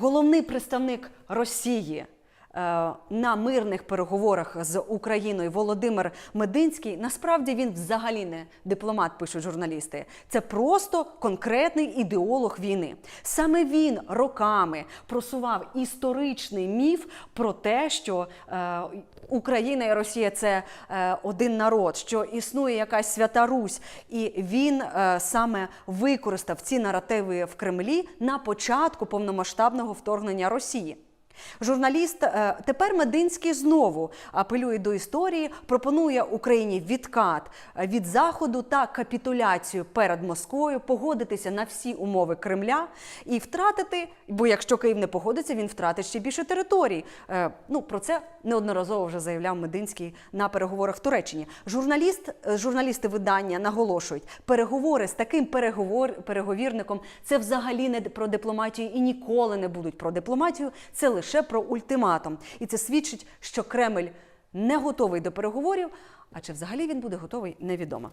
Головний представник Росії на мирних переговорах з Україною Володимир Мединський насправді він взагалі не дипломат, пишуть журналісти. Це просто конкретний ідеолог війни. Саме він роками просував історичний міф про те, що е, Україна і Росія це е, один народ, що існує якась свята Русь, і він е, саме використав ці наративи в Кремлі на початку повномасштабного вторгнення Росії. Журналіст е, тепер Мединський знову апелює до історії, пропонує Україні відкат е, від заходу та капітуляцію перед Москвою, погодитися на всі умови Кремля і втратити. Бо якщо Київ не погодиться, він втратить ще більше територій. Е, Ну про це неодноразово вже заявляв Мединський на переговорах в Туреччині. Журналіст, журналісти видання наголошують, переговори з таким переговор, переговірником це взагалі не про дипломатію і ніколи не будуть про дипломатію. Це лише про ультиматум. І це свідчить, що Кремль не готовий до переговорів. А чи взагалі він буде готовий, невідомо.